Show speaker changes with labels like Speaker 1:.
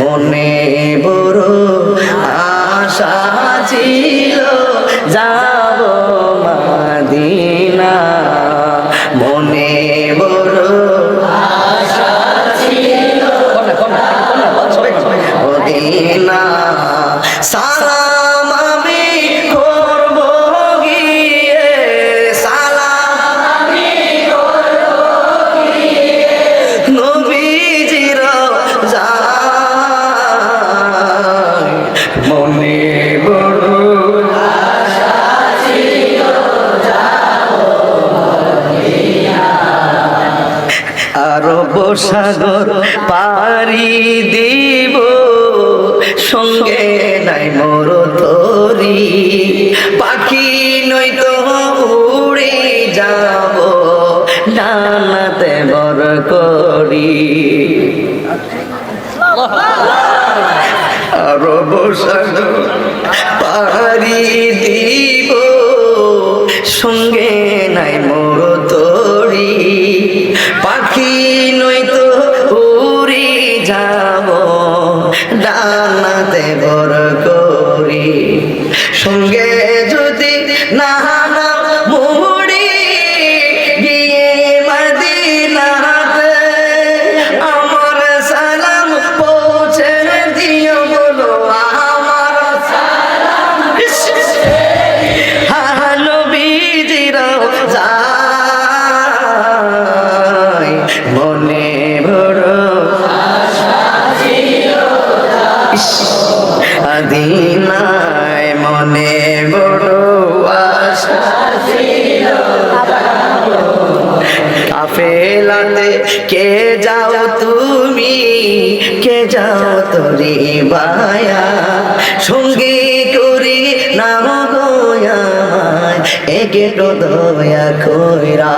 Speaker 1: মনে বড় আশা ছিল যাব মাদিনা। মনে বড় আশা ছিল মদিনা। সালাম মনে সাগর পারি দিব, সঙ্গে নাই মোর তরি। পাখি নই তো উড়ে যাব, ডানাতে বর করি আরব সাগর দিব। সঙ্গে নাই মোর পাখি নয়তো উড়ি যাব। ডানাতে বর করি। সঙ্গে যদি না মুড়ি মনে বড় আদিনায় মনে বড় আশা কাফেলাতে কে যাও তুমি? কে যাও তোরে বায়া? সঙ্গে তো দয়া কইরা